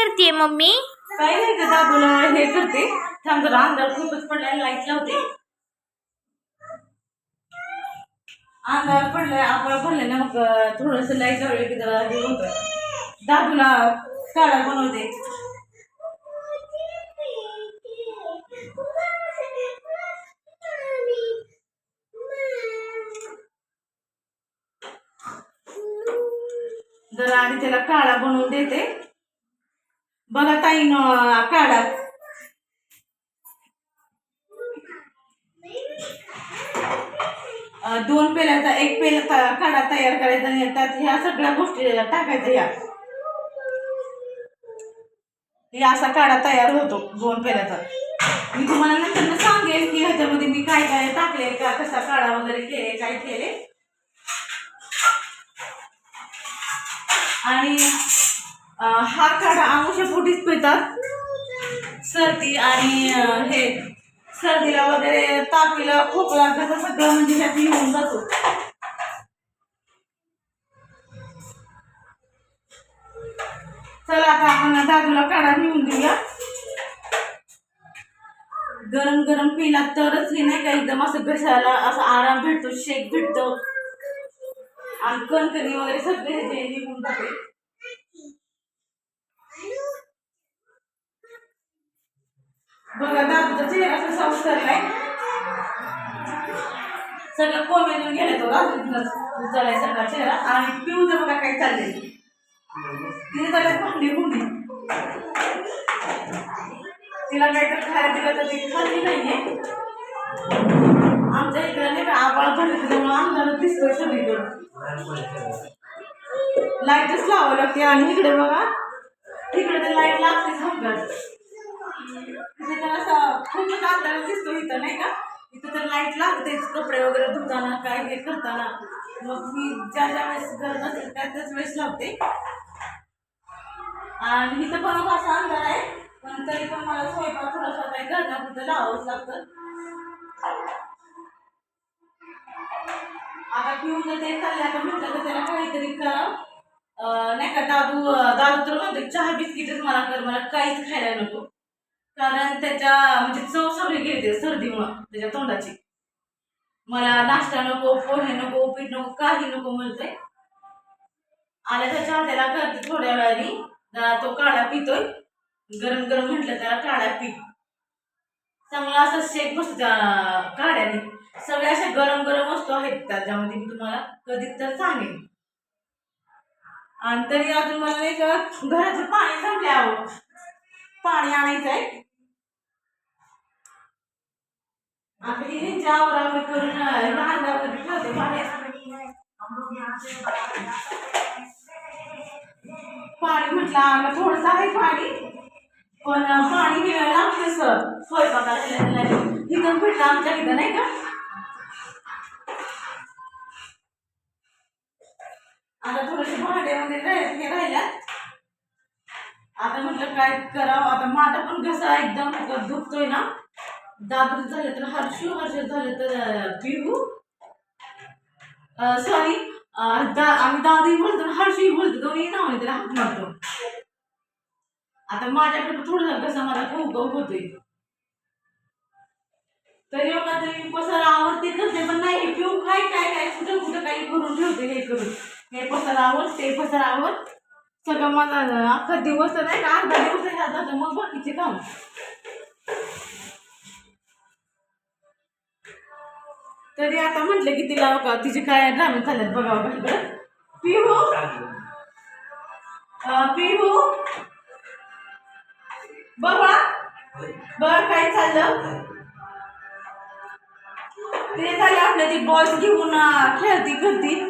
करते मम्मी? काय नाही का दाबून हे करते. थांब जरा अंधार खूपच पडलाय लाइट लावते. अंधार पडलाय आपण पडलाय ना मग थोडस लाइट लावले की जरा हे होतं. दादूला काढा बनवते जरा आधी त्याला काळा बनवून देते. बघा ताई काढा. दोन पेल्याचा एक पेला काढा तयार करायचा आणि त्यात ह्या सगळ्या गोष्टी टाकायच्या ह्या. हे असा काढा तयार होतो दोन पेल्याचा. मी तुम्हाला नंतर सांगेल की ह्याच्यामध्ये मी काय काय टाकले का कसा काढा वगैरे केले काय केले. आणि हा काढा आमुषापोटीच पितात सर्दी आणि हे सर्दीला वगैरे तापीला खोकला कसं सगळं म्हणजे ह्यात येऊन जातो. चला आता आपण दादूला काढा नेऊन देऊया गरम गरम पिला तरच हे नाही का एकदम असं घशाला असा आराम भेटतो शेक भेटतो. आणि कणकणी वगैरे सगळे हे निघून जाते. बघा दादूचा चेहरा कसा उतरलाय सगळं कोमेजून गेले तो उचलाय सगळा चेहरा आणि पिऊचं बघा काय चाललंय तिने त्याला भांडी गुंडी तिला काहीतरी खायला दिलं तर ती खाल्ली नाहीये आमच्या इकडे नाही का आबाळ भरले त्याच्यामुळे आमदार दिसतोय सगळीकडे लाईटच लावावं लागते आणि इकडे बघा तिकडे तर लाइट लागतेच हमखास तिथे तर असं खूपच अंधारात दिसतो इथं नाही का? इथं तर लाइट लागतेच कपडे वगैरे धुताना काय हे करताना. मग मी ज्या ज्या वेळेस गरज असेल त्या त्याच वेळेस लावते. आणि इथं पण असा अंधार आहे पण तरी पण मला स्वयंपाक थोडासा काही घरण्यापुरतं लावावंच लागतं. आता पिऊन जर ते चालले आता म्हटलं तर त्याला काहीतरी करावं नाही का दादू दादू तर म्हणतो चहा बिस्किटच मला कर मला काहीच खायला नको. कारण त्याच्या म्हणजे चव सगळी गेली सर्दीमुळं त्याच्या तोंडाची. मला नाश्ता नको पोहे नको पीठ नको काही नको म्हणते आल्या त्याच्या हाताला करते थोड्या वेळाने जरा तो काढा पितोय. गरम गरम म्हटलं त्याला काढा पी चांगला असा शेक बसतो त्या काढ्याने सगळ्या अशा गरम गरम वस्तू आहेत त्याच्यामध्ये मी तुम्हाला कधी तर सांगेन. आणि तरी अजून मला नाही का घराचं पाणी संपल्यावर पाणी आणायचं आहे आम्ही हे करून लहानवर ठेवते पाणी म्हटलं आम्हाला थोडंसं आहे पाणी. पण पाणी मिळायला लागते सर स्वयंपाकाला इथं म्हटलं आमच्या इथं नाही का? आता थोडेसे भांडे वगैरे हे राहिल्यात. आता म्हटलं काय करावं? आता माझा पण घसा एकदम दुखतोय ना? दादर झालं तर हर्षू हर्ष झालं तर बिहू. सॉरी दा आम्ही दादाही बोलतो हर्षूही बोलतो. दोन्ही नावाने त्याला हात मारतो. आता माझ्याकडे थोडं कसं मला खूप होतोय तरी हो बघा तरी पसारा आवडते करते पण नाही पिऊ काय काय काय कुठं कुठं काही करून ठेवते हे करून. हे पसारावर ते पसारावर सगळं मला अख्खा दिवस तर नाही का अर्धा दिवस ह्या जातं मग बाकीचे काम. तरी आता म्हटलं की तिला बघा तिचे काय ड्रामे चालत बघावं का पिहू? पिहू? बघा. बघ काय चाललं? ते झाले आपल्या ती बॉल्स घेऊन खेळती करती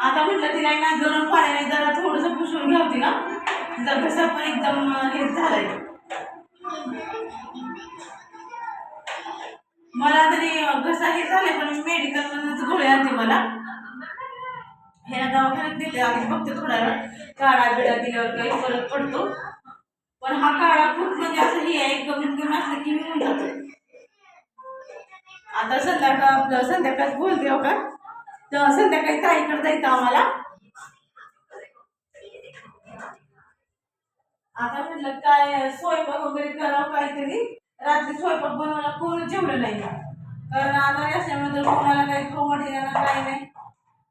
आता म्हटलं तिला ना गरम पाण्याने जरा थोडंसं पुसून घ्यावती ना. जर कसं पण एकदम हे झालंय. मला तरी घसा हे झाले पण मेडिकल मधूनच गोळी आणते मला. ह्या दवाखान्यात दिले आधी बघते थोडा वेळ काळा बिळा दिल्यावर काही फरक पडतो. पण हा काळा खूप म्हणजे असं हे आहे कमीत कमी असं की मिळून जातो. आता संध्याकाळ आपलं संध्याकाळ बोलते हो का? तर संध्याकाळी ताईकडे जायचं आम्हाला. आता म्हटलं काय स्वयंपाक वगैरे करावं काहीतरी. रात्री स्वयंपाक बनवायला कोण जेवलं नाही कारण आजारी असल्यामुळे तर कोणाला काही खवड येणार काही नाही.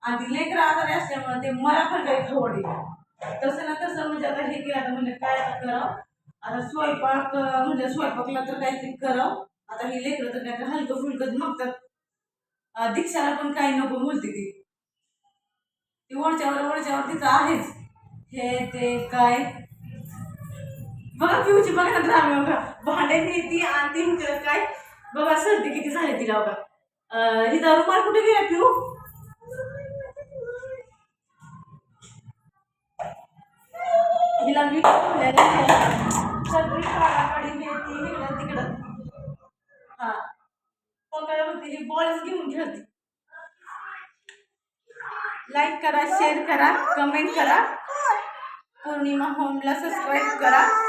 आणि ती लेकरं आजारी असल्यामुळे ते मला पण काही खवड येणार तसं ना तसं म्हणजे आता हे केलं आता म्हणजे काय आता करावं? आता स्वयंपाक म्हणजे स्वयंपाकला तर काहीतरी करावं. आता हे लेकरं तर काहीतरी हलकं फुलकं मागतात दीक्षाला पण काही नको बोलते ती. ती वरच्यावर वरच्यावर तिचं आहेच. हे ते काय? बघा पिऊची बघा ना ड्रामे बघा. भांडे ती आणि ती इकडं काय? बघा सर्दी किती झाली तिला बघा. अं, हिचा रुमाल कुठे गेला पिऊ? हिला मी सगळी काढाकाढी हे ती इकडं तिकडं. हा. पकडा होती ही बॉलच घेऊन खेळते. लाईक करा शेअर करा कमेंट करा. पौर्णिमा होमला सबस्क्राईब करा.